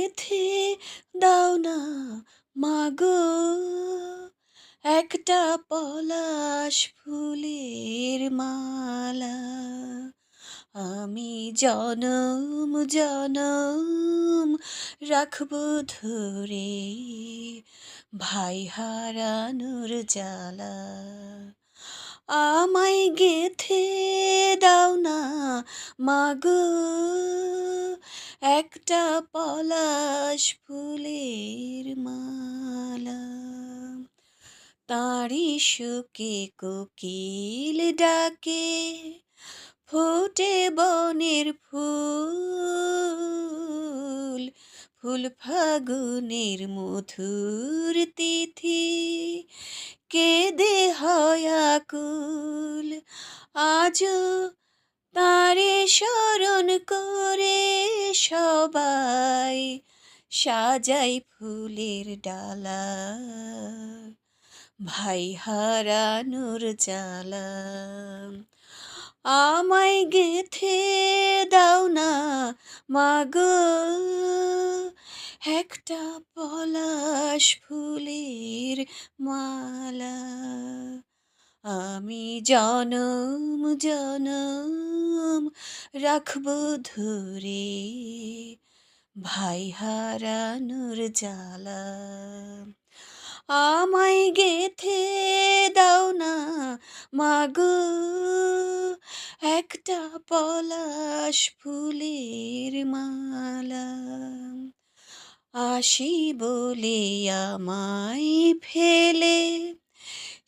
গেথে দাও না মাগো একটা পলাশ ফুলের মালা, আমি জনম জনম রাখব ধরে ভাই হারানোর জ্বালা। আমায় গেথে দাও না মাগো একটা পলাশ ফুলের মালা। তাঁরই সুকে কোকিল ডাকে, ফোটে বনের ফুল। ফুল ফাগুনের মধুর তিথি, কেঁদে হয় আকুল। আজও তারে স্মরণ করে সবাই সাজাই ফুলের ডালা, ভাই হারানোর জ্বালা। আমায় গেথে দাও না মাগো, একটা পলাশ ফুলের মালা। আমি জনম জনম, রাখব ধরে ভাই হারানোর জ্বালা। আমায় গেথে দাও না, মাগো, একটা পলাশ ফুলের মালা। আসি বলে আমায় ফেলে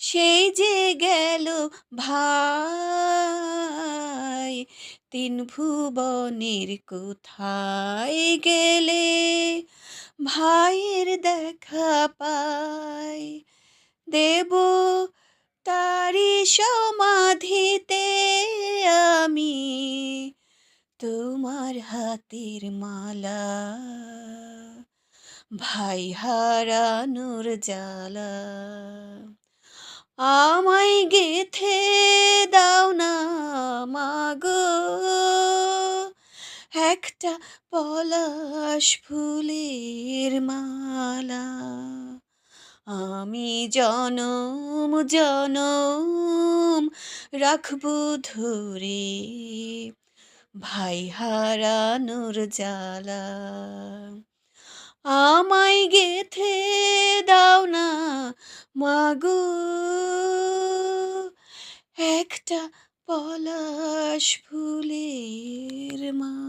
সেই যে গেল ভাই, তিন ভুবনের কোথায় গেলে? ভাইয়ের দেখা পাই, দেব তারি সমাধিতে আমি তোমার হাতের মালা। ভাই হারানোর জ্বালা। আমায় গেথে দাও না মাগো। একটা পলাশ ফুলের মালা। আমি জনম জনম রাখব ধরে ভাই হারানোর জ্বালা। আমায় গেথে দাও না মাগো। একটা পলাশ ফুলের মালা